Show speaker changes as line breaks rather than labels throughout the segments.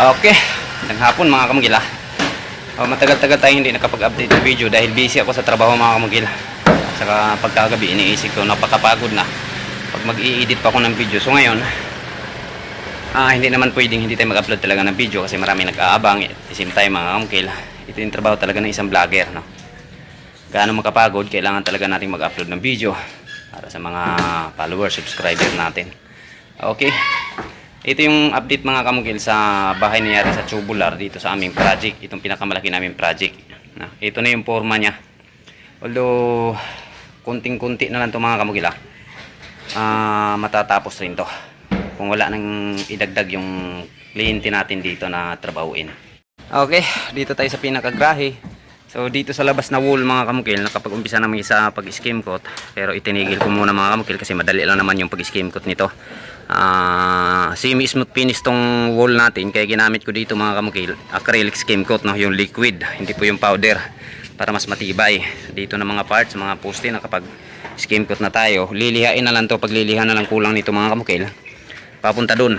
Okay, naghapon mga kamagila. Oh, matagal-tagal tayo hindi nakapag-update ng video dahil busy ako sa trabaho mga kamagila. Saka pagkagabi iniisip ko napakapagod na pag mag-i-edit pa ako ng video. So ngayon, ah, hindi naman pwedeng hindi tayo mag-upload talaga ng video kasi marami nag-aabang. At the same time mga kamagila, ito yung trabaho talaga ng isang vlogger. No? Gaano makapagod, kailangan talaga natin mag-upload ng video para sa mga followers, subscriber natin. Okay. Ito yung update mga kamukil sa bahay ni Yari sa Tubular dito sa aming project. Itong pinakamalaki naming project. Na, ito na yung forma niya. Although, kunting-kunti na lang to mga kamukil ah. Ah, matatapos rin to. Kung wala nang idagdag yung kliyente natin dito na trabahuin. Okay, dito tayo sa pinakagrahe. So dito sa labas na wall mga kamukil, nakapag-umpisa naman sa pag-skim coat. Pero itinigil ko muna mga kamukil kasi madali lang naman yung pag-skim coat nito. Ah, semi-smooth finish tong wall natin kaya ginamit ko dito mga kamukil, acrylic skim coat no, yung liquid, hindi po yung powder para mas matibay. Dito na mga parts, mga poste na kapag skim coat na tayo, lilihain na lang to pag lilihan na lang kulang nito mga kamukil. Papunta dun.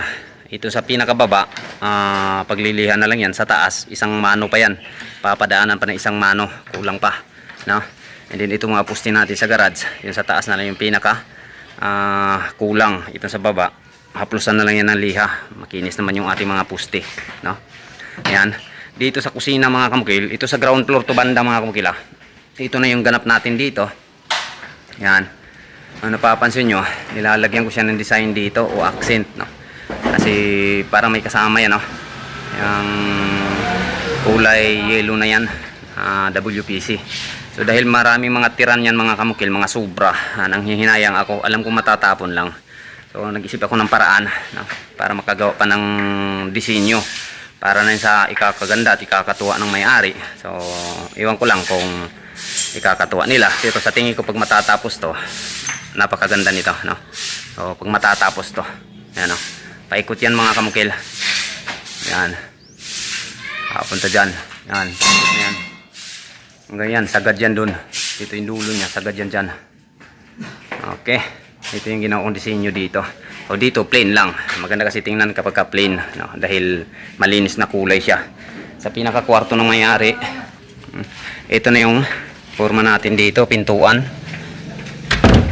Ito sa pinakababa, ah, paglilihan na lang yan sa taas, isang mano pa yan. Papadaanan pa ng isang mano, kulang pa, no? And then ito mga poste natin sa garage, yung sa taas na lang yung pinaka ah, kulang. Ito sa baba, haplusan na lang yan ng liha. Makinis naman yung ating mga poste, no? Ayan. Dito sa kusina mga kamukil, ito sa ground floor to banda mga kamukil ah. Ito na yung ganap natin dito. Yan. Ang napapansin nyo, nilalagyan ko siya ng design dito o accent, no? Kasi para may kasama yan, no? Yung kulay yellow na yan, ah, WPC. So dahil marami mga tiran yan mga kamukil, mga sobra, ah, nang hihinayang ako, alam ko matatapon lang. So nag-isip ako ng paraan no? para makagawa pa ng disenyo para na sa ikakaganda at ikakatuwa ng may-ari. So iwan ko lang kung ikakatuwa nila. Pero sa tingin ko pag matatapos to, napakaganda nito. No? So pag matatapos to, yan, no? Paikot yan mga kamukil. Yan. Papunta dyan. Yan. Yan. Hanggang yan, sagad yan dun. Dito yung dulo niya, sagad yan dyan. Okay. Ito yung ginawa kong disenyo dito. O dito, plain lang. Maganda kasi tingnan kapag ka plain. No? Dahil malinis na kulay siya. Sa pinakakwarto ng mayari, ito na yung forma natin dito, pintuan.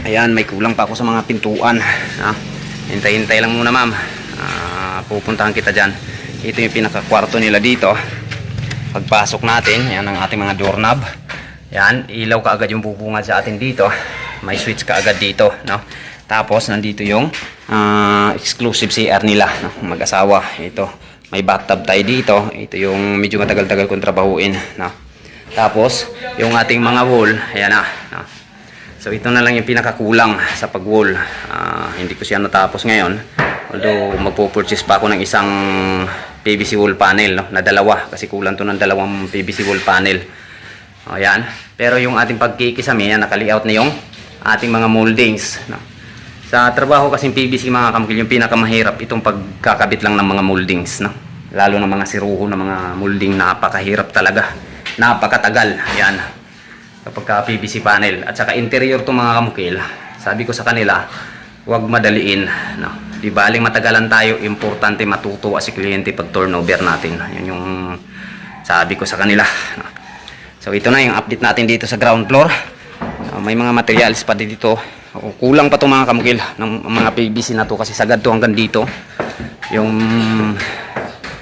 Ayan, may kulang pa ako sa mga pintuan. Ah, hintay-hintay lang muna ma'am. Ah, pupuntahan kita dyan. Ito yung pinakakwarto nila dito. Pagpasok natin, yan ang ating mga doorknob. Yan, ilaw ka agad yung bubungad sa atin dito. May switch ka agad dito, no? Tapos nandito yung ah, exclusive CR nila, no? mag-asawa. Ito, may bathtub tayo dito. Ito yung medyo matagal-tagal kong trabahuin, no? Tapos, yung ating mga wall, ayan na, no? So ito na lang yung pinakakulang sa pag-wall. Ah, hindi ko siya natapos ngayon. Although magpo-purchase pa ako ng isang PVC wall panel no, na dalawa kasi kulang to ng dalawang PVC wall panel. Ayan. Pero yung ating pagkikisami, yan, nakali-out na yung ating mga moldings. No. Sa trabaho kasi PVC mga kamkil, yung pinakamahirap itong pagkakabit lang ng mga moldings. No. Lalo ng mga siruho ng mga molding, napakahirap talaga. Napakatagal. Ayan kapag ka PVC panel at saka interior to mga kamukil sabi ko sa kanila huwag madaliin no? di baling matagalan tayo importante matutuwa si kliyente pag turnover natin. Yun yung sabi ko sa kanila no? so ito na yung update natin dito sa ground floor. Uh, may mga materials pa dito. O, kulang pa to mga kamukil ng mga PVC na to kasi sagad to hanggang dito. Yung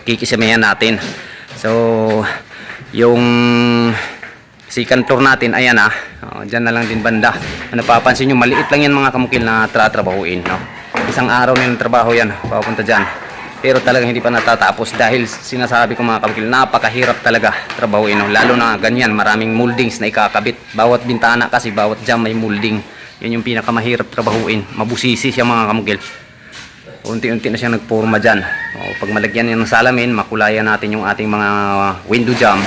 kikisamihan natin. So yung second floor natin ayan ah. Oh, dyan na lang din banda. Ano papansin nyo maliit lang yan mga kamukil na tratrabahuin no? isang araw nilang trabaho yan papunta dyan. Pero talagang hindi pa natatapos dahil sinasabi ko mga kamukil napakahirap talaga trabahuin no? lalo na ganyan maraming moldings na ikakabit. Bawat bintana kasi bawat jam may molding. Yun yung pinakamahirap trabahuin. Mabusisi siya mga kamukil. Unti-unti na siya nagporma dyan. O, pag malagyan yan ng salamin makulayan natin yung ating mga window jam.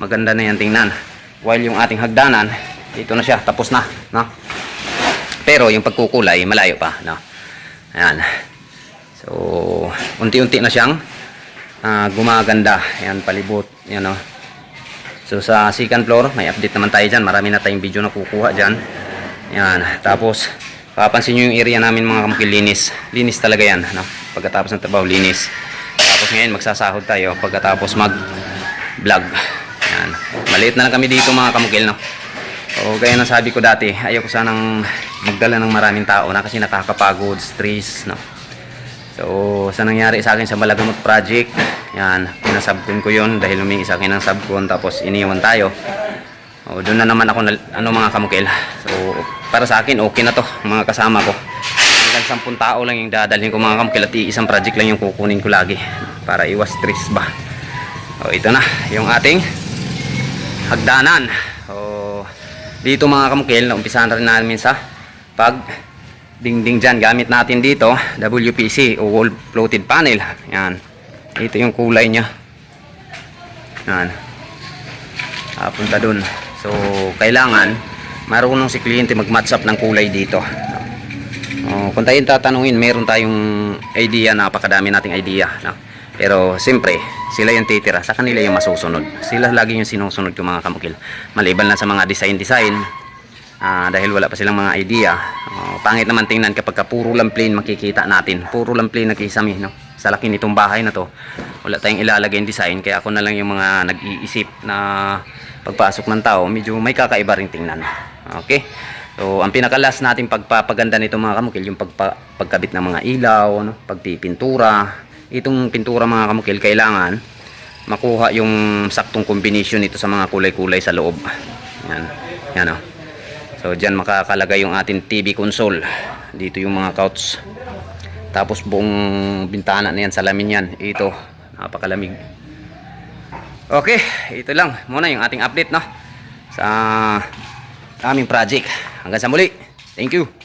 Maganda na yan tingnan while yung ating hagdanan dito na siya tapos na no? pero yung pagkukulay malayo pa no? ayan so unti-unti na siyang ah, gumaganda ayan palibot yan no? so sa second floor may update naman tayo dyan marami na tayong video na kukuha dyan yan tapos papansin nyo yung area namin mga kamukil linis talaga yan no? pagkatapos ng trabaho linis Tapos ngayon magsasahod tayo pagkatapos mag vlog. Yan. Maliit na lang kami dito mga kamukil no. O gaya ng sabi ko dati, ayoko sanang magdala ng maraming tao na kasi nakakapagod, stress no. So, sa nangyari sa akin sa Malagamot Project, yan, pinasubcon ko yon dahil humingi sa akin ng subcon tapos iniwan tayo. O, doon na naman ako, na, ano mga kamukil. So, para sa akin, okay na to, mga kasama ko. Hanggang 10 tao lang yung dadalhin ko mga kamukil at isang project lang yung kukunin ko lagi para iwas stress ba. O, ito na, yung ating hagdanan. O, dito mga kamukil, naumpisahan na rin namin sa pag dingding dyan. Gamit natin dito, WPC o wall floated panel. Yan. Ito yung kulay niya. Yan. Papunta dun. So, kailangan marunong si kliyente mag-match up ng kulay dito. Oh, kung tayo tatanungin, meron tayong idea, napakadami nating idea. No? Pero, siyempre, sila yung titira, sa kanila yung masusunod. Sila lagi yung sinusunod yung mga kamukil. Maliban lang sa mga design-design, ah, dahil wala pa silang mga idea. Oh, pangit naman tingnan kapag ka puro lang plain makikita natin. Puro lang plain nakisami, no? Sa laki nitong bahay na to, wala tayong ilalagay yung design, kaya ako na lang yung mga nag-iisip na pagpasok ng tao, medyo may kakaiba ring tingnan. Okay? So, ang pinakalas natin pagpapaganda nito mga kamukil, yung pagpa, pagkabit ng mga ilaw, no? pagpipintura. Itong pintura mga kamukil, kailangan makuha yung saktong combination nito sa mga kulay-kulay sa loob. Yan. Yan o. So, dyan makakalagay yung ating TV console. Dito yung mga couch. Tapos buong bintana na yan, salamin yan. Ito, napakalamig. Okay, ito lang muna yung ating update no sa aming project. Hanggang sa muli. Thank you.